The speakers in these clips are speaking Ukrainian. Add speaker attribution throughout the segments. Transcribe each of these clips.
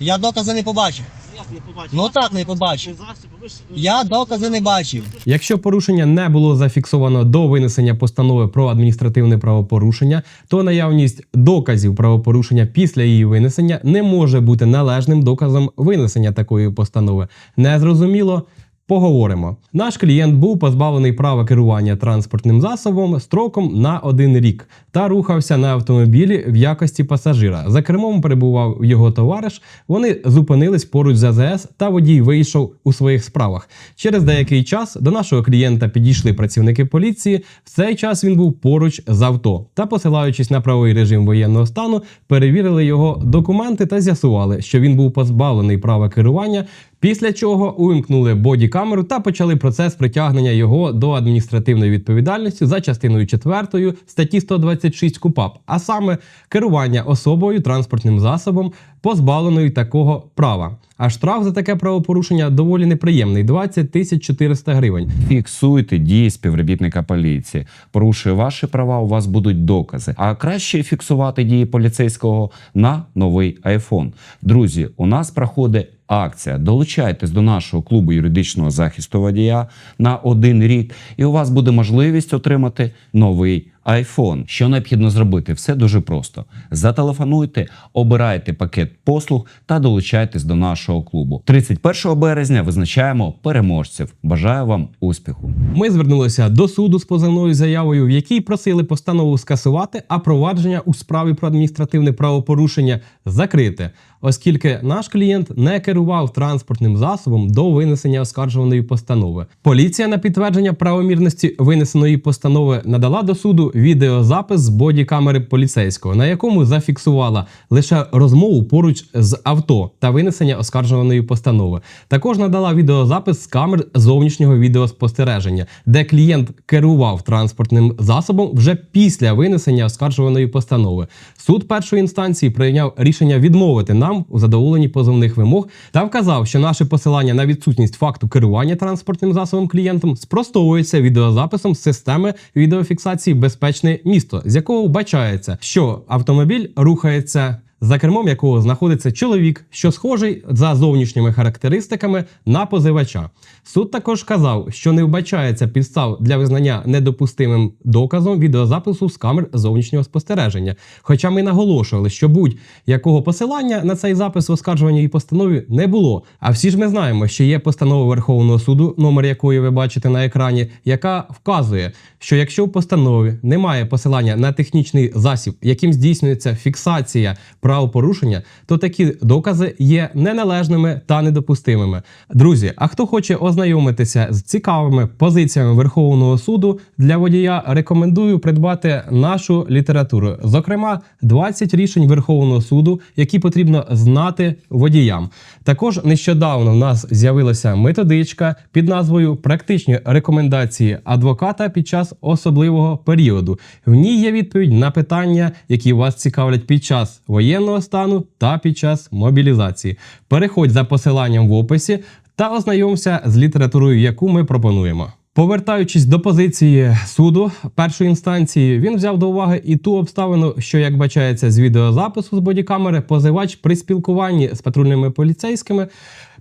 Speaker 1: Я докази не побачив.
Speaker 2: Як не побачив?
Speaker 1: Ну так не побачив.
Speaker 2: Засіб, ви ж-
Speaker 1: Я докази не бачив.
Speaker 3: Якщо порушення не було зафіксовано до винесення постанови про адміністративне правопорушення, то наявність доказів правопорушення після її винесення не може бути належним доказом винесення такої постанови. Незрозуміло. Поговоримо. Наш клієнт був позбавлений права керування транспортним засобом строком на один рік та рухався на автомобілі в якості пасажира. За кермом перебував його товариш. Вони зупинились поруч з АЗС, та водій вийшов у своїх справах. Через деякий час до нашого клієнта підійшли працівники поліції. В цей час він був поруч з авто та, посилаючись на правовий режим воєнного стану, перевірили його документи та з'ясували, що він був позбавлений права керування. Після чого увімкнули боді-камеру та почали процес притягнення його до адміністративної відповідальності за частиною 4 статті 126 КУПАП, а саме керування особою транспортним засобом, позбавленою такого права. А штраф за таке правопорушення доволі неприємний 20 тисяч 400 гривень.
Speaker 4: Фіксуйте дії співробітника поліції. Порушує ваші права, у вас будуть докази. А краще фіксувати дії поліцейського на новий iPhone. Друзі, у нас проходить акція. Долучайтесь до нашого клубу юридичного захисту водія на один рік, і у вас буде можливість отримати новий iPhone. Що необхідно зробити? Все дуже просто. Зателефонуйте, обирайте пакет послуг та долучайтесь до нашого клубу. 31 березня визначаємо переможців. Бажаю вам успіху!
Speaker 3: Ми звернулися до суду з позовною заявою, в якій просили постанову скасувати, а провадження у справі про адміністративне правопорушення закрити, оскільки наш клієнт не керував транспортним засобом до винесення оскаржуваної постанови. Поліція на підтвердження правомірності винесеної постанови надала до суду відеозапис з бодікамери поліцейського, на якому зафіксувала лише розмову поруч з авто та винесення оскаржуваної постанови. Також надала відеозапис з камер зовнішнього відеоспостереження, де клієнт керував транспортним засобом вже після винесення оскаржуваної постанови. Суд першої інстанції прийняв рішення відмовити нам у задоволенні позовних вимог та вказав, що наше посилання на відсутність факту керування транспортним засобом клієнтом спростовується відеозаписом з системи відеофіксації безпечне місто, з якого вбачається, що автомобіль рухається. За кермом якого знаходиться чоловік, що схожий за зовнішніми характеристиками на позивача. Суд також казав, що не вбачається підстав для визнання недопустимим доказом відеозапису з камер зовнішнього спостереження. Хоча ми наголошували, що будь-якого посилання на цей запис в оскаржуваній постанові не було. А всі ж ми знаємо, що є постанова Верховного суду, номер якої ви бачите на екрані, яка вказує, що якщо в постанові немає посилання на технічний засіб, яким здійснюється фіксація правопорушення, то такі докази є неналежними та недопустимими. Друзі, а хто хоче ознайомитися з цікавими позиціями Верховного суду для водія, рекомендую придбати нашу літературу. Зокрема, 20 рішень Верховного суду, які потрібно знати водіям. Також нещодавно в нас з'явилася методичка під назвою Практичні рекомендації адвоката під час особливого періоду. В ній є відповідь на питання, які вас цікавлять під час воєнного стану та під час мобілізації. Переходь за посиланням в описі та ознайомся з літературою, яку ми пропонуємо. Повертаючись до позиції суду першої інстанції, він взяв до уваги і ту обставину, що як бачається з відеозапису з бодікамери, позивач при спілкуванні з патрульними поліцейськими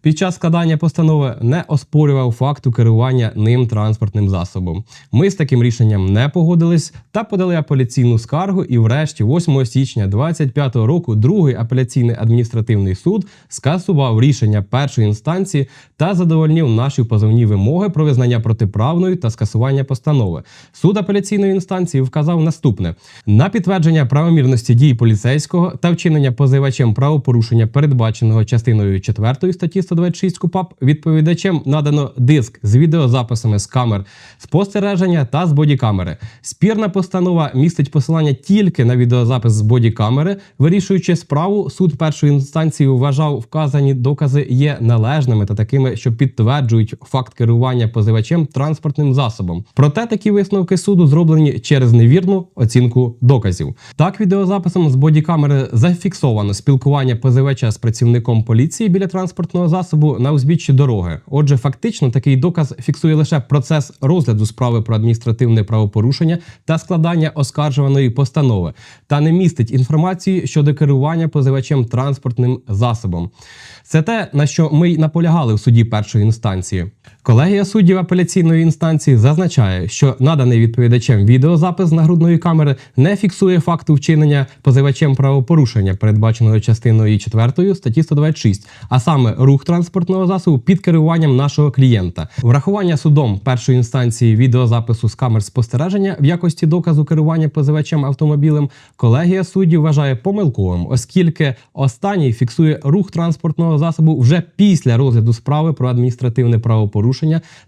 Speaker 3: під час складання постанови не оспорював факту керування ним транспортним засобом. Ми з таким рішенням не погодились та подали апеляційну скаргу. І, врешті, 8 січня 2025 року, другий апеляційний адміністративний суд скасував рішення першої інстанції та задовольнив наші позовні вимоги про визнання протиправною та скасування постанови. Суд апеляційної інстанції вказав наступне: на підтвердження правомірності дій поліцейського та вчинення позивачем правопорушення, передбаченого частиною 4 статті 126 КУПАП, відповідачем надано диск з відеозаписами з камер спостереження та з бодікамери. Спірна постанова містить посилання тільки на відеозапис з бодікамери. Вирішуючи справу, суд першої інстанції вважав, вказані докази є належними та такими, що підтверджують факт керування позивачем транспортним засобом. Проте такі висновки суду зроблені через невірну оцінку доказів. Так, відеозаписом з бодікамери зафіксовано спілкування позивача з працівником поліції біля транспортного засобу засобу на узбіччі дороги. Отже, фактично такий доказ фіксує лише процес розгляду справи про адміністративне правопорушення та складання оскаржуваної постанови, та не містить інформації щодо керування позивачем транспортним засобом. Це те, на що ми й наполягали в суді першої інстанції. Колегія суддів апеляційної інстанції зазначає, що наданий відповідачем відеозапис нагрудної камери не фіксує факту вчинення позивачем правопорушення, передбаченого частиною 4 статті 126, а саме рух транспортного засобу під керуванням нашого клієнта. Врахування судом першої інстанції відеозапису з камер спостереження в якості доказу керування позивачем автомобілем колегія суддів вважає помилковим, оскільки останній фіксує рух транспортного засобу вже після розгляду справи про адміністративне правопорушення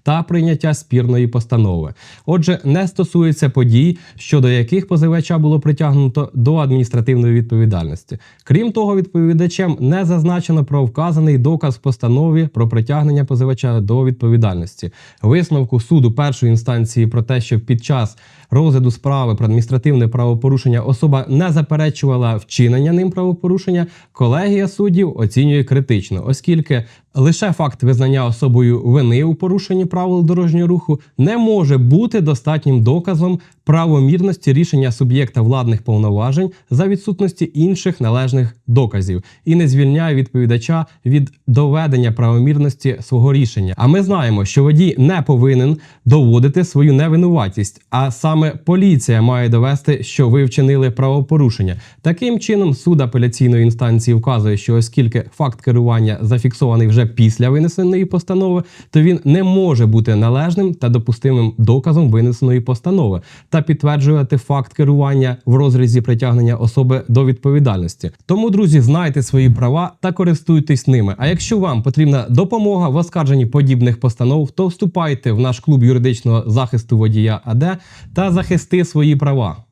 Speaker 3: та прийняття спірної постанови. Отже, не стосується подій, щодо яких позивача було притягнуто до адміністративної відповідальності. Крім того, відповідачем не зазначено про вказаний доказ в постанові про притягнення позивача до відповідальності. Висновку суду першої інстанції про те, що під час розгляду справи про адміністративне правопорушення особа не заперечувала вчинення ним правопорушення, колегія суддів оцінює критично, оскільки лише факт визнання особою вини у порушенні правил дорожнього руху не може бути достатнім доказом правомірності рішення суб'єкта владних повноважень за відсутності інших належних доказів і не звільняє відповідача від доведення правомірності свого рішення. А ми знаємо, що водій не повинен доводити свою невинуватість, а саме поліція має довести, що ви вчинили правопорушення. Таким чином, суд апеляційної інстанції вказує, що оскільки факт керування зафіксований вже після винесеної постанови, то він не може бути належним та допустимим доказом винесеної постанови та підтверджувати факт керування в розрізі притягнення особи до відповідальності. Тому, друзі, знайте свої права та користуйтесь ними. А якщо вам потрібна допомога в оскарженні подібних постанов, то вступайте в наш клуб юридичного захисту водія АД та захисти свої права.